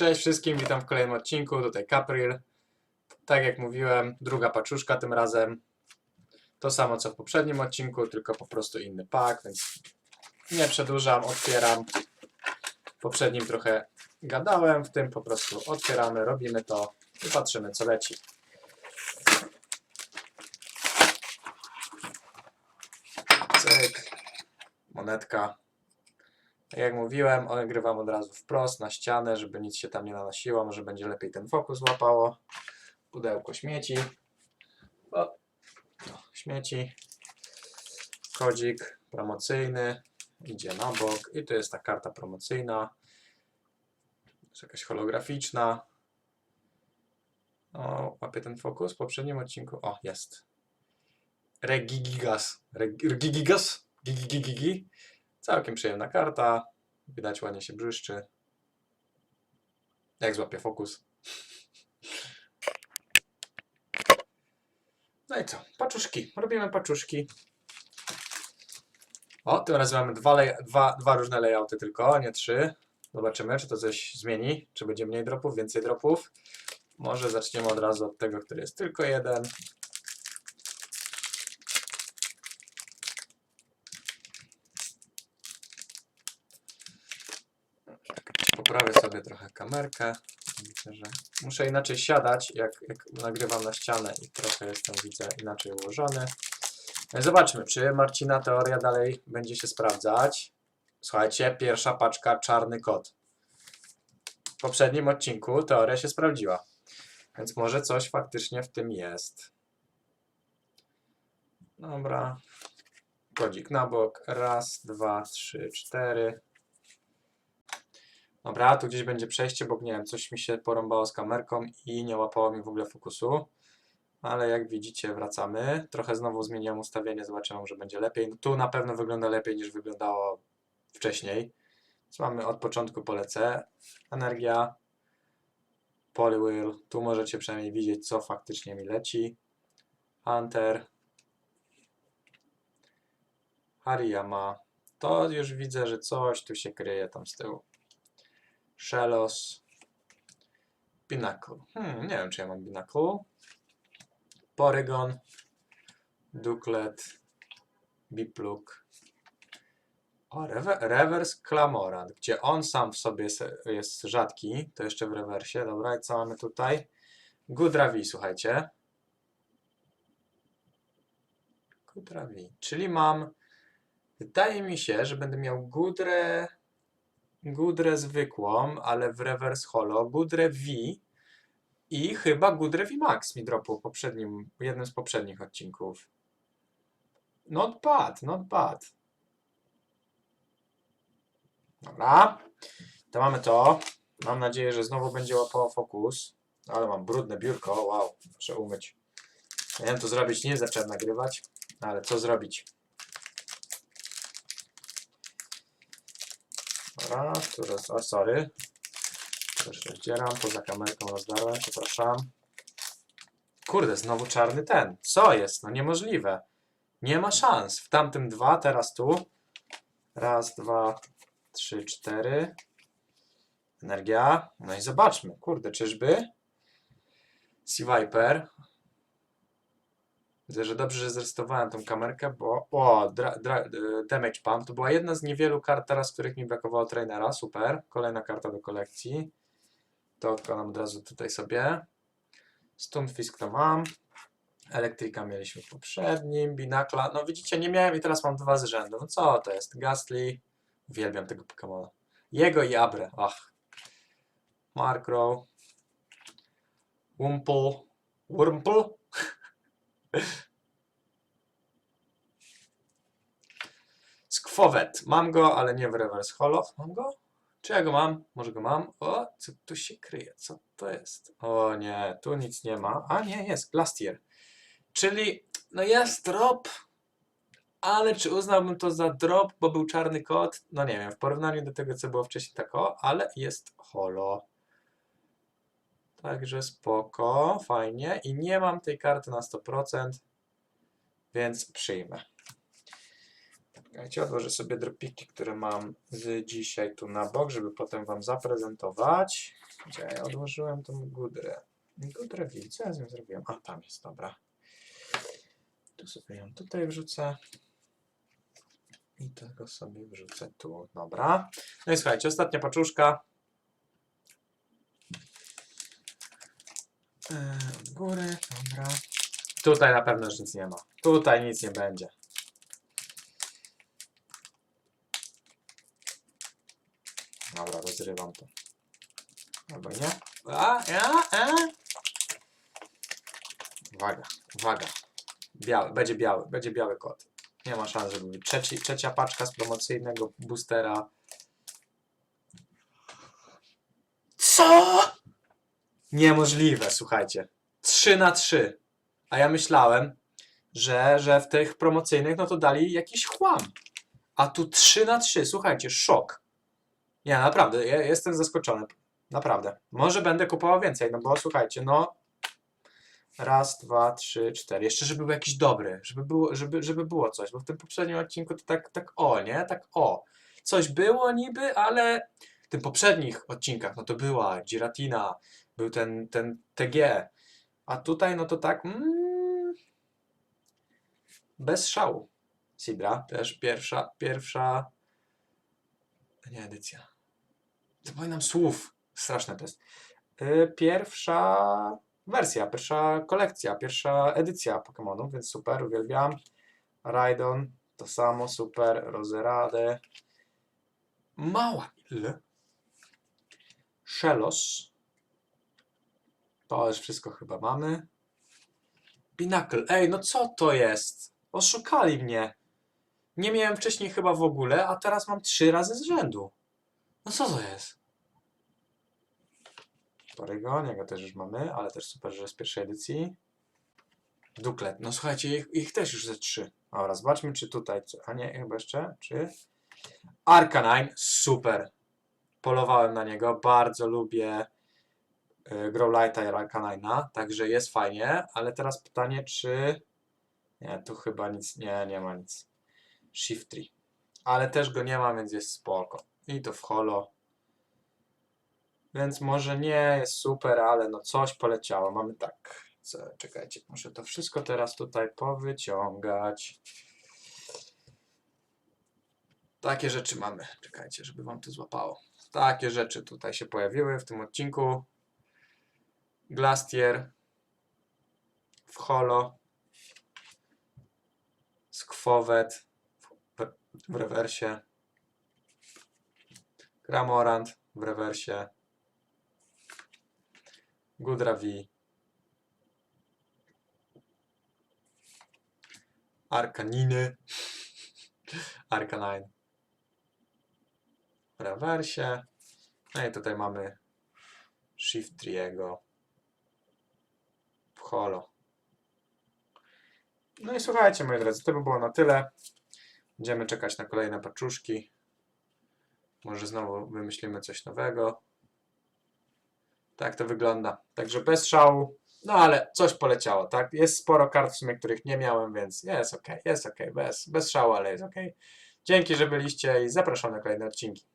Cześć wszystkim, witam w kolejnym odcinku. Tutaj Capril. Tak jak mówiłem, druga paczuszka tym razem. To samo co w poprzednim odcinku, tylko po prostu inny pak, więc nie przedłużam, otwieram. W poprzednim trochę gadałem, w tym po prostu otwieramy, robimy to i patrzymy co leci. Cyk, monetka. Tak jak mówiłem, nagrywam od razu wprost na ścianę, żeby nic się tam nie nanosiło. Może będzie lepiej ten fokus łapało. Pudełko śmieci. O, no, śmieci. Kodzik promocyjny. Idzie na bok. I tu jest ta karta promocyjna. Jest jakaś holograficzna. O, łapie ten fokus w poprzednim odcinku. O, jest. Regigigas. Reg- Regigigas? Gigigigigi. Całkiem przyjemna karta. Widać ładnie się błyszczy. Jak złapie fokus. No i co? Paczuszki. Robimy paczuszki. O, tym razem mamy dwa, dwa, dwa różne layouty tylko, nie trzy. Zobaczymy, czy to coś zmieni. Czy będzie mniej dropów, więcej dropów. Może zaczniemy od razu od tego, który jest tylko jeden. Poprawię sobie trochę kamerkę. Widzę, że muszę inaczej siadać, jak, jak nagrywam na ścianę i trochę jestem, widzę, inaczej ułożony. Zobaczmy, czy Marcina teoria dalej będzie się sprawdzać. Słuchajcie, pierwsza paczka czarny kot. W poprzednim odcinku teoria się sprawdziła. Więc może coś faktycznie w tym jest. Dobra. Kodzik na bok. Raz, dwa, trzy, cztery. Dobra, tu gdzieś będzie przejście, bo nie wiem, coś mi się porąbało z kamerką i nie łapało mi w ogóle fokusu. Ale jak widzicie, wracamy. Trochę znowu zmieniłem ustawienie, zobaczymy, że będzie lepiej. No, tu na pewno wygląda lepiej niż wyglądało wcześniej. Więc mamy od początku polecę. Energia, Polywheel. Tu możecie przynajmniej widzieć, co faktycznie mi leci. Hunter. Hariyama. To już widzę, że coś tu się kryje tam z tyłu. Shellos. Pinnacle. Hmm, nie wiem, czy ja mam Pinnacle. Porygon. Duklet. Bipluk. O, rewe, Reverse Clamorant, gdzie on sam w sobie jest, jest rzadki. To jeszcze w rewersie. Dobra, i co mamy tutaj? Gudravi, słuchajcie. Gudravi. Czyli mam... Wydaje mi się, że będę miał Gudrę... Gudrę zwykłą, ale w reverse holo, Gudrę V i chyba Gudrę V Max mi dropł w poprzednim, jednym z poprzednich odcinków. Not bad, not bad. Dobra, to mamy to. Mam nadzieję, że znowu będzie łapało fokus. Ale mam brudne biurko, wow, muszę umyć. Miałem to zrobić, nie zacząłem nagrywać, ale co zrobić? Dobra, tu roz... O, sorry. Też rozdzieram, poza kamerką rozdarłem, przepraszam. Kurde, znowu czarny ten. Co jest? No niemożliwe. Nie ma szans. W tamtym dwa, teraz tu. Raz, dwa, trzy, cztery. Energia. No i zobaczmy. Kurde, czyżby? Sea Viper. Widzę, że dobrze, że zrestowałem tą kamerkę, bo... O, dra, dra, e, Damage Pump. To była jedna z niewielu kart teraz, których mi brakowało trainera. Super. Kolejna karta do kolekcji. To odkładam od razu tutaj sobie. Stunfisk to mam. Elektryka mieliśmy w poprzednim. Binakla. No widzicie, nie miałem i teraz mam dwa z rzędu. No co to jest? Gastly. Uwielbiam tego Pokemona. Jego i Abre. Ach. Markrow. Wumple. Wurmple. Skwowet. Mam go, ale nie w reverse holo. Mam go? Czy ja go mam? Może go mam? O, co tu się kryje? Co to jest? O nie, tu nic nie ma. A nie, jest. Blastier. Czyli, no jest drop, ale czy uznałbym to za drop, bo był czarny kot? No nie wiem, w porównaniu do tego, co było wcześniej, tak o, ale jest holo. Także spoko, fajnie. I nie mam tej karty na 100%, więc przyjmę. Ja odłożę sobie dropiki, które mam z dzisiaj tu na bok, żeby potem wam zaprezentować. Gdzie ja odłożyłem tą gudrę? Gudrę widzę, ja z nią zrobiłem? A, tam jest, dobra. Tu sobie ją tutaj wrzucę. I tego sobie wrzucę tu, dobra. No i słuchajcie, ostatnia paczuszka. Góry, dobra. Tutaj na pewno już nic nie ma. Tutaj nic nie będzie. Dobra, rozrywam to. Albo nie. A, a, a. Uwaga, uwaga. Biały, będzie biały, będzie biały kot. Nie ma szans, żeby był. Trzeci, trzecia paczka z promocyjnego boostera. Co? Niemożliwe, słuchajcie. 3 na 3. A ja myślałem, że, że w tych promocyjnych no to dali jakiś chłam. A tu 3 na 3. Słuchajcie, szok. Nie, naprawdę, ja jestem zaskoczony. Naprawdę. Może będę kupował więcej, no bo słuchajcie, no. Raz, dwa, trzy, cztery. Jeszcze, żeby był jakiś dobry, żeby było, żeby, żeby było coś, bo w tym poprzednim odcinku to tak, tak o, nie? Tak o. Coś było niby, ale tym poprzednich odcinkach, no to była Giratina, był ten, ten TG, a tutaj, no to tak, mm, bez szału. Sidra, też pierwsza, pierwsza, nie edycja. Zapominam słów. Straszne to jest. Y, Pierwsza wersja, pierwsza kolekcja, pierwsza edycja Pokémonów, więc super, uwielbiam. Raidon, to samo, super. Rozeradę. Małil. Shellos. To już wszystko chyba mamy. Pinnacle. Ej, no co to jest? Oszukali mnie. Nie miałem wcześniej chyba w ogóle, a teraz mam trzy razy z rzędu. No co to jest? Porygon, jego też już mamy, ale też super, że z pierwszej edycji. Duklet. No słuchajcie, ich, ich też już ze trzy. Dobra, zobaczmy, czy tutaj. A nie, chyba jeszcze. Czy. Arcanine. Super. Polowałem na niego. Bardzo lubię y, Growlite'a i Arcanine'a. Także jest fajnie, ale teraz pytanie, czy. Nie, tu chyba nic. Nie, nie ma nic. Shift 3. Ale też go nie ma, więc jest spoko. I to w holo. Więc może nie jest super, ale no coś poleciało. Mamy tak. Co, czekajcie, muszę to wszystko teraz tutaj powyciągać. Takie rzeczy mamy. Czekajcie, żeby wam to złapało. Takie rzeczy tutaj się pojawiły w tym odcinku. Glastier w holo. Skwowet w, rewersie. Gramorant w rewersie. Gudravi. Arkaniny. Arcanine. Rewersie. No i tutaj mamy Shift Triego. W holo. No i słuchajcie, moi drodzy, to by było na tyle. Będziemy czekać na kolejne paczuszki. Może znowu wymyślimy coś nowego. Tak to wygląda. Także bez szału. No ale coś poleciało, tak? Jest sporo kart w sumie, których nie miałem, więc jest ok, jest ok. Bez, bez szału, ale jest ok. Dzięki, że byliście i zapraszam na kolejne odcinki.